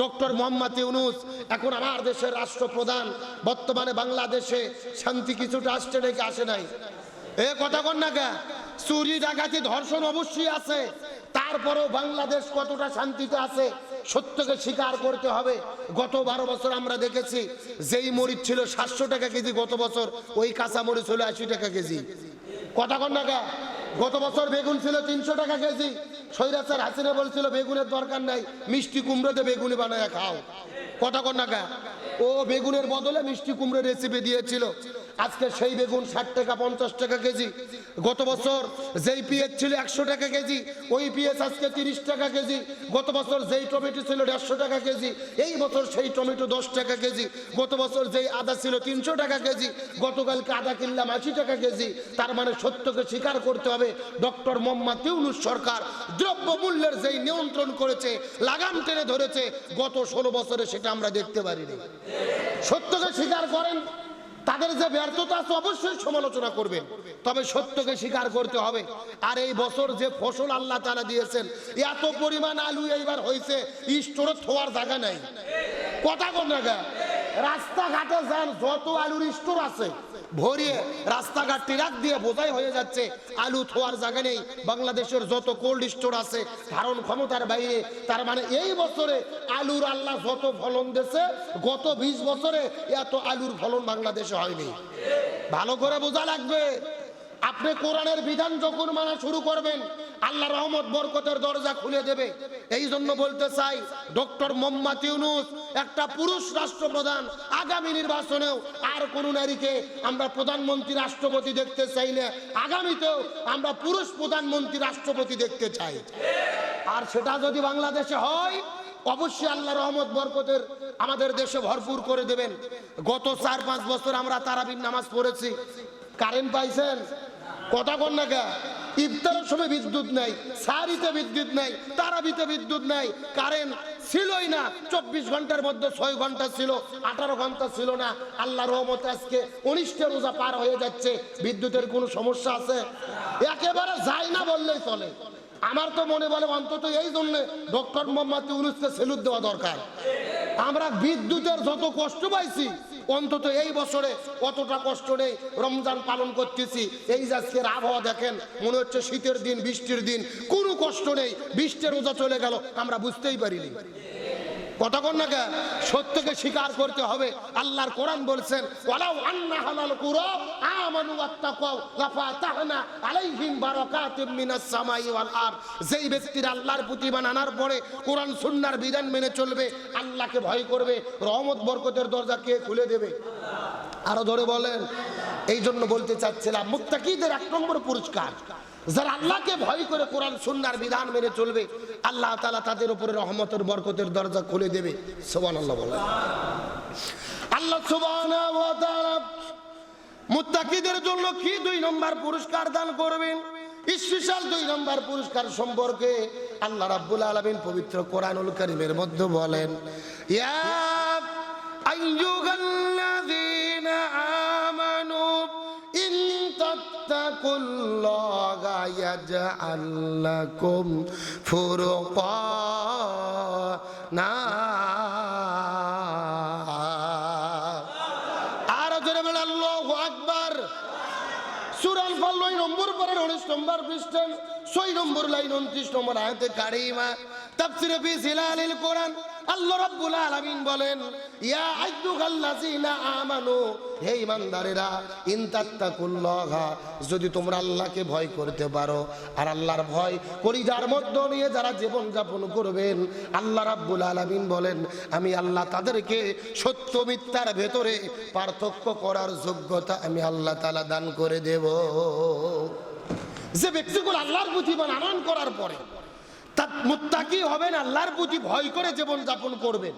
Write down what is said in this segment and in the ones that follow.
Doctor Mohammad Yunus, এখন আমার দেশের রাষ্ট্রপ্রধান, বর্তমানে বাংলাদেশে শান্তি কিছুটা আসছে নাকি আসে নাই? এ কথা কন না কে চুরি ডাকাতি ধর্ষণ অবশ্যই আছে, তারপরেও বাংলাদেশ কতটা শান্তিতে আছে সত্যকে স্বীকার করতে হবে। গত বারো বছর আমরা দেখেছি, যেই মরিচ ছিল সাতশো টাকা কেজি, গত বছর ওই কাঁচা মরিচ হলো আশি টাকা কেজি। কথা কন না? গত বছর বেগুন ছিল তিনশো টাকা কেজি সৈরাচার হাসিনা বলছিল, বেগুনের দরকার নাই, মিষ্টি কুমড়োতে বেগুনি বানায় খাও। কটা কন্যা ও বেগুনের বদলে মিষ্টি কুমড়ো রেসিপি দিয়েছিল। আজকে সেই বেগুন ষাট টাকা, পঞ্চাশ টাকা কেজি। গত বছর যেই পিএস ছিল একশো টাকা কেজি, ওই পিএস আজকে তিরিশ টাকা কেজি। গত বছর যেই টমেটো ছিল দেড়শো টাকা কেজি, এই বছর সেই টমেটো দশ টাকা কেজি। গত বছর যেই আদা ছিল তিনশো টাকা কেজি, গতকালকে আদা কিনলাম আশি টাকা কেজি। তার মানে সত্যকে স্বীকার করতে হবে ডক্টর মোহাম্মদ ইউনুস সরকার। দ্রব্য মূল্যের যেই নিয়ন্ত্রণ করেছে, লাগাম টেনে ধরেছে, গত ষোলো বছরে সেটা আমরা দেখতে পারিনি। সত্যকে স্বীকার করেন তাদের যে ব্যর্থতা আছে অবশ্যই সমালোচনা করবেন। তবে সত্যকে স্বীকার করতে হবে। আর এই বছর যে ফসল আল্লাহ তারা দিয়েছেন, এত পরিমাণ আলু এইবার হয়েছে স্টোরে থোয়ার জায়গা নাই। কথা কোন জায়গা? রাস্তাঘাটে যান, যত আলুর স্টোর আছে, ভরিয়ে রাস্তাঘাট ট্রাক দিয়ে বোঝাই হয়ে যাচ্ছে, আলু থোয়ার জায়গা নেই, বাংলাদেশের যত কোল্ড স্টোর আছে, ধারণ ক্ষমতার বাইরে, তার মানে এই বছরে আলুর আল্লাহ যত ফলন দিয়েছে, গত বিশ বছরে এত আলুর ফলন বাংলাদেশে হয়নি। ভালো করে বোঝা লাগবে। আপনি কোরআনের বিধান যখন মানা শুরু করবেন, আল্লাহ রহমত, বরকতের দরজা খুলে দেবে। এই জন্য বলতে চাই, ডক্টর মোহাম্মদ ইউনুস, একটা পুরুষ রাষ্ট্রপ্রধান আগামী নির্বাচনেও আর কোন নারীকে আমরা প্রধানমন্ত্রী রাষ্ট্রপতি দেখতে চাইলে আগামীতেও আমরা পুরুষ প্রধানমন্ত্রী রাষ্ট্রপতি দেখতে চাই। আর সেটা যদি বাংলাদেশে হয়, অবশ্যই আল্লাহ রহমত, বরকতের আমাদের দেশে ভরপুর করে দেবেন। গত চার পাঁচ বছর আমরা তারাবির নামাজ পড়েছি। কারেন্ট পাইছেন? কথা কন না কে? ইফতারের সময় বিদ্যুৎ নাই, সারিতে বিদ্যুৎ নাই, তারাবিতে বিদ্যুৎ নাই, কারেন্ট ছিলই না। চব্বিশ ঘণ্টার মধ্যে ছয় ঘণ্টা ছিল, আঠারো ঘণ্টা ছিল না। আল্লাহ রহমতে আজকে উনিশটা রোজা পার হয়ে যাচ্ছে। বিদ্যুতের কোনো সমস্যা আছে? একেবারে যায় না বললেই চলে। আমার তো মনে বলে অন্তত এই জন্য ডক্টর মোহাম্মদ ইউনুসকে সেলুট দেওয়া দরকার। আমরা বিদ্যুতের যত কষ্ট পাইছি অন্তত এই বছরে কতটা কষ্ট নেই। রমজান পালন করতেছি। এই যে আবহাওয়া দেখেন, মনে হচ্ছে শীতের দিন, বৃষ্টির দিন। কোনো কষ্ট নেই। বৃষ্টির রোজা চলে গেল, আমরা বুঝতেই পারিনি। কতক্ষণ না কে? সত্যকে স্বীকার করতে হবে। আল্লাহর কোরআন বলছেন, ওয়ালাউ আন্না হালাল কুরা আমানু ওয়াত্তাকাও লাফাতাহনা আলাইহিম বারাকাতিম মিনাস সামাই ওয়াল আরদ। যেই ব্যক্তির আল্লাহর প্রতি আনার পরে কোরআন সুন্নাহর বিধান মেনে চলবে, আল্লাহকে ভয় করবে, রহমত বরকতের দরজা কে খুলে দেবে? আরও ধরে বলেন এই জন্য বলতে চাচ্ছিলাম মুক্তাকিদের এক নম্বর পুরস্কার। যারা আল্লাহকে ভয় করে কোরআন সুন্নার বিধান মেনে চলবে, আল্লাহ তাআলা তাদের উপরে রহমতের বরকতের দরজা খুলে দেবে। বলেন। আল্লাহ সুবহানাহু ওয়া তাআলা মুত্তাকিদের জন্য কি দুই নম্বর পুরস্কার দান করবেন? স্পেশাল দুই নম্বর পুরস্কার সম্পর্কে আল্লাহ রাব্বুল আলামিন পবিত্র কোরআনুল কারীমের মধ্যে বলেন, ইয়া আইয়ুহাল্লাযীনা তাত্তাকুল্লাহা ইয়াজআল লাকুম ফুরকানা আর জোরে বলে আল্লাহু আকবার সুরাল ফাল নয় নম্বর পরে উনিশ নম্বর পৃষ্ঠান ছয় নম্বর লাইন উনত্রিশ নম্বর আয়তে কারিমা তাফসিরে ফি জিলালিল কোরআন আল্লাহ রাব্বুল আলামিন বলেন, ইয়া আইয়ুহাল্লাযিনা আমানু, হে ইমানদারেরা ইন তাত্তাকুল্লাহা, যদি তোমরা আল্লাহকে ভয় করতে পারো, আর আল্লাহর ভয় কলিজার মধ্য নিয়ে যারা জীবন যাপন করবেন, আল্লাহ রাব্বুল আলামিন বলেন, আমি আল্লাহ তাদেরকে সত্য মিথ্যার ভেতরে পার্থক্য করার যোগ্যতা আমি আল্লাহ তাআলা দান করে দেব। যে ব্যক্তিগুলো আল্লাহর প্রতি আনয়ন করার পরে তার মুত্তাকি হবেন আল্লাহর প্রতি ভয় করে জীবন যাপন করবেন।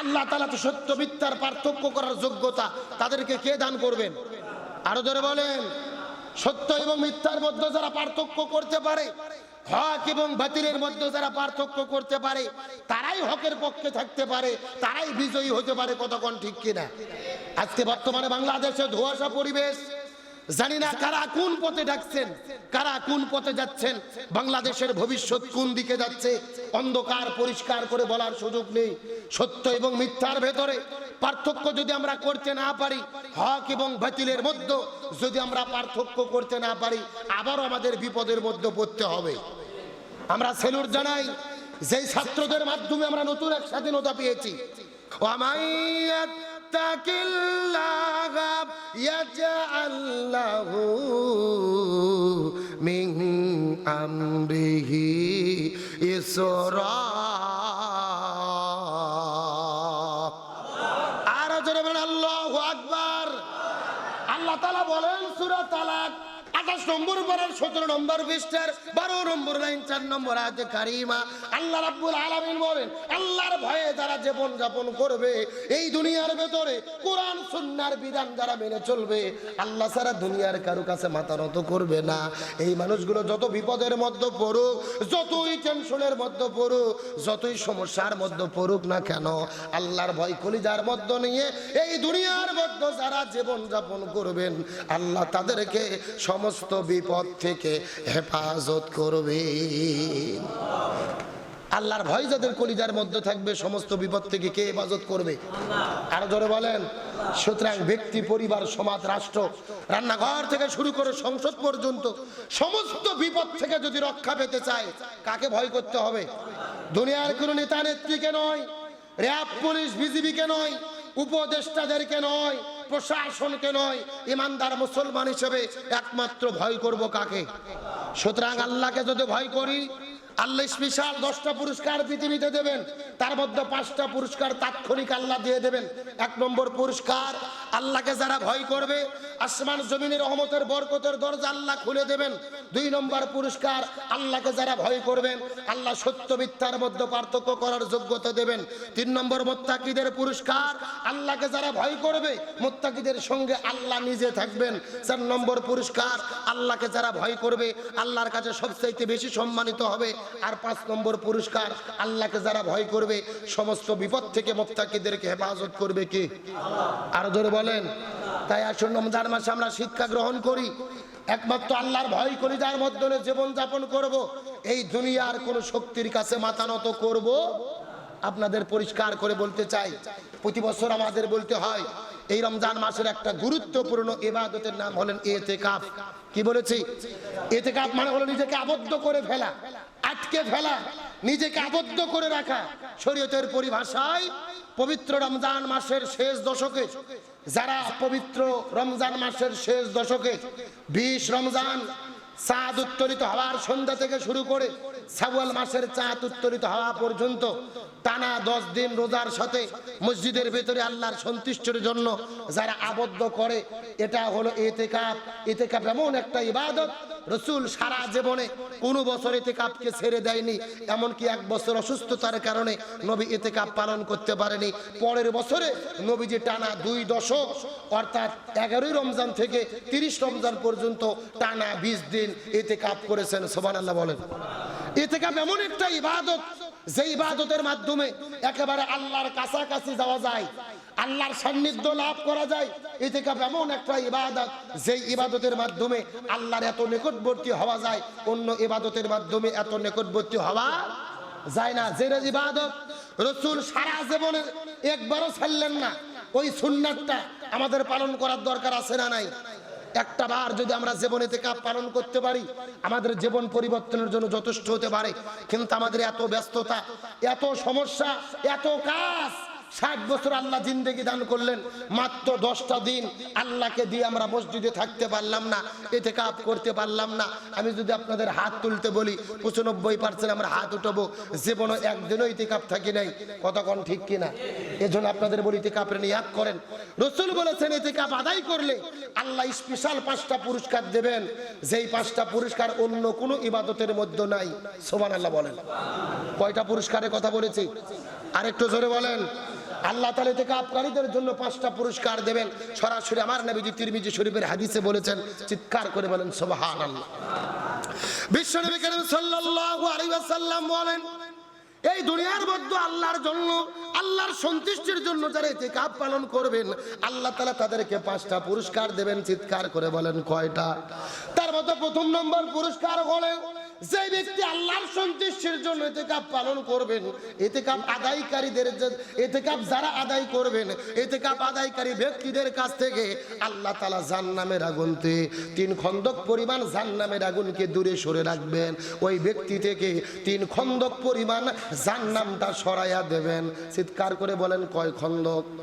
আল্লাহ তালা তো সত্য মিথ্যার পার্থক্য করার যোগ্যতা তাদেরকে কে দান করবেন? আরও ধরে বলেন, সত্য এবং মিথ্যার মধ্যে যারা পার্থক্য করতে পারে, হক এবং বাতিলের মধ্যে যারা পার্থক্য করতে পারে, তারাই হকের পক্ষে থাকতে পারে, তারাই বিজয়ী হতে পারে কতক্ষণ ঠিক কিনা? আজকে বর্তমানে বাংলাদেশে ধোয়াশা পরিবেশ জানি না কারা কোন পথে ডাকছেন, কারা কোন পথে যাচ্ছেন, বাংলাদেশের ভবিষ্যৎ কোন দিকে যাচ্ছে, অন্ধকার পরিষ্কার করে বলার সুযোগ নেই। সত্য এবং মিথ্যার ভেতরে পার্থক্য যদি আমরা করতে না পারি, হক এবং বাতিলের মধ্যে যদি আমরা পার্থক্য করতে না পারি, আবারও আমাদের বিপদের মধ্যে পড়তে হবে। আমরা সেলুর জানাই, যেই ছাত্রদের মাধ্যমে আমরা নতুন এক স্বাধীনতা পেয়েছি। يتق الله يجعل له من أمره يسرا সতেরো নম্বর পৃষ্ঠার, বারো নম্বর লাইন, চার নম্বর আয়াতে কারিমা। আল্লাহ রাব্বুল আলামিন বলেন, আল্লাহর ভয়ে যারা জীবন যাপন করবে, এই দুনিয়ার ভেতরে কোরআন সুন্নাহর বিধান যারা মেনে চলবে, আল্লাহ সারা দুনিয়ার কারও কাছে মাথা নত করবে না। এই মানুষগুলো যত বিপদের মধ্যে পড়ুক, যতই টেনশনের মধ্যে পড়ুক, যতই সমস্যার মধ্যে পড়ুক না কেন, আল্লাহর ভয় কলিজার মধ্যে নিয়ে এই দুনিয়ার মধ্যে যারা জীবন যাপন করবেন, আল্লাহ তাদেরকে সমস্ত বিপদ থেকে হেফাজত করবে। আল্লাহর ভয় যাদের কলিজার মধ্যে থাকবে, সমস্ত বিপদ থেকে কে হেফাজত করবে? আরও জোরে বলেন। সুতরাং ব্যক্তি, পরিবার, সমাজ, রাষ্ট্র, রান্নাঘর থেকে শুরু করে সংসদ পর্যন্ত সমস্ত বিপদ থেকে যদি রক্ষা পেতে চায়, কাকে ভয় করতে হবে? দুনিয়ার কোনো নেতা নেত্রীকে নয়, র্যাব, পুলিশ, বিজিবিকে নয়, উপদেষ্টাদেরকে নয় প্রশাসনকে নয় ইমানদার মুসলমান হিসেবে একমাত্র ভয় করব কাকে? সুতরাং আল্লাহকে যদি ভয় করি আল্লাহ স্পেশাল দশটা পুরস্কার পৃথিবীতে দেবেন। তার মধ্যে পাঁচটা পুরস্কার তাৎক্ষণিক আল্লাহ দিয়ে দেবেন। এক নম্বর পুরস্কার, আল্লাহকে যারা ভয় করবে, আসমান জমিনের রহমতের বরকতের দরজা আল্লাহ খুলে দেবেন। দুই নম্বর পুরস্কার, আল্লাহকে যারা ভয় করবেন, আল্লাহ সত্য মিথ্যার মধ্যে পার্থক্য করার যোগ্যতা দেবেন। তিন নম্বর মোত্তাকিদের পুরস্কার, আল্লাহকে যারা ভয় করবে, মোত্তাকিদের সঙ্গে আল্লাহ নিজে থাকবেন। চার নম্বর পুরস্কার, আল্লাহকে যারা ভয় করবে, আল্লাহর কাছে সবচাইতে বেশি সম্মানিত হবে। আর পাঁচ নম্বর পুরস্কার আল্লাহকে যারা ভয় করবে, সমস্ত বিপদ থেকে মোত্তাকিদেরকে হেফাজত করবে কি? আরও ধরে বলেন। তাই আসুন, রমজান মাসে আমরা শিক্ষা গ্রহণ করি। একমাত্র আল্লাহর ভয় করি, যার মধ্যে জীবন যাপন করব। এই দুনিয়ার কোন শক্তির কাছে মাথা নত করব। আপনাদের পরিষ্কার করে বলতে চাই, প্রতি বছর আমাদের বলতে হয় এই রমজান মাসের একটা গুরুত্বপূর্ণ ইবাদতের নাম হলেন এতেকাফ। কি বলেছি? এতেকাফ মানে হলো নিজেকে আবদ্ধ করে ফেলা, আটকে ফেলা, নিজেকে আবদ্ধ করে রাখা। শরীয়তের পরিভাষায় পবিত্র রমজান মাসের শেষ দশকে, যারা পবিত্র রমজান মাসের শেষ দশকে, বিশ রমজান চাঁদ উত্তরিত হওয়ার সন্ধ্যা থেকে শুরু করে সাওয়াল মাসের চাঁদ উত্তরিত হওয়া পর্যন্ত টানা দশ দিন রোজার সাথে মসজিদের ভেতরে আল্লাহর সন্তুষ্টির জন্য যারা আবদ্ধ করে, এটা হলো এতেকাপ। এতেকাপ এমন একটা ইবাদত। রসুল সারা জীবনে কোনো বছর এতেকাপকে ছেড়ে দেয়নি, এমনকি এক বছর অসুস্থতার কারণে নবী এতেকাপ পালন করতে পারেনি। পরের বছরে নবীজি টানা দুই দশক, অর্থাৎ এগারোই রমজান থেকে তিরিশ রমজান পর্যন্ত টানা বিশ দিন এতেকাপ করেছেন। সোবান আল্লাহ বলেন। এতেকাপ এমন একটা ইবাদত, যে ইবাদতের মাধ্যমে একেবারে আল্লাহর কাছাকাছি যাওয়া যায়, আল্লাহর সান্নিধ্য লাভ করা যায়। এতেকাপ এমন একটা ইবাদত, যে ইবাদতের মাধ্যমে আল্লাহর এত নিকটবর্তী হওয়া যায়, অন্য ইবাদতের মাধ্যমে এত নিকটবর্তী হওয়া যায় না। যে ইবাদত, রসুল সারা জীবনে একবারও ছাড়লেন না। ওই সুন্নাতটা আমাদের পালন করার দরকার আছে না নাই? একটা বার যদি আমরা জীবনে থেকে পালন করতে পারি, আমাদের জীবন পরিবর্তনের জন্য যথেষ্ট হতে পারে। কিন্তু আমাদের এত ব্যস্ততা, এত সমস্যা, এত কাজ ষাট বছর আল্লাহ জিন্দেগি দান করলেন, মাত্র দশটা দিন আল্লাহকে দিয়ে আমরা মসজিদে থাকতে পারলাম না এতে কাপ করতে পারলাম না। আমি যদি আপনাদের হাত তুলতে বলি, পঁচানব্বই পার্সেন্ট আমরা হাত উঠাবো জীবনও একদিনও ইতে কাপ থাকি নাই। কতক্ষণ ঠিক কিনা? এজন্য আপনাদের বলি ইতে কাপের নিয়াদ করেন। রসুল বলেছেন এতে কাপ আদায় করলে আল্লাহ স্পেশাল পাঁচটা পুরস্কার দেবেন। যেই পাঁচটা পুরস্কার অন্য কোনো ইবাদতের মধ্যে নাই। সোমান আল্লাহ বলেন। কয়টা পুরস্কারের কথা বলেছি? আরেকটু জোরে বলেন। আল্লাহ তালে থেকে আফগানিদের জন্য পাঁচটা পুরস্কার দেবেন। সরাসরি আমার নবীজি তিরমিজি শরীফের হাদিসে বলেছেন, চিৎকার করে বলেন সুবহান আল্লাহ বিশ্ব নবী করিম সাল্লাল্লাহু বলেন, এই দুনিয়ার মধ্যে আল্লাহর জন্য, আল্লাহর সন্তুষ্টির জন্য যারা ইতিকাফ পালন করবেন, আল্লাহ তালা তাদেরকে পাঁচটা পুরস্কার দেবেন। চিৎকার করে বলেন, কয়টা? তার মতো প্রথম নম্বর পুরস্কার হলে যে ব্যক্তি আল্লাহর সন্তুষ্টির জন্য এতেকাপ পালন করবেন এতেকাপ আদায়কারীদের যে- এতেকাপ যারা আদায় করবেন এতেকাপ আদায়কারী ব্যক্তিদের কাছ থেকে আল্লাহ তালা জান্নামের আগুনতে তিন খন্দক পরিমাণ জান্নামের আগুনকে দূরে সরে রাখবেন। ওই ব্যক্তি থেকে তিন খন্দক পরিমাণ জান্নামটা সরাইয়া দেবেন। চিৎকার করে বলেন, কয় খন্দক?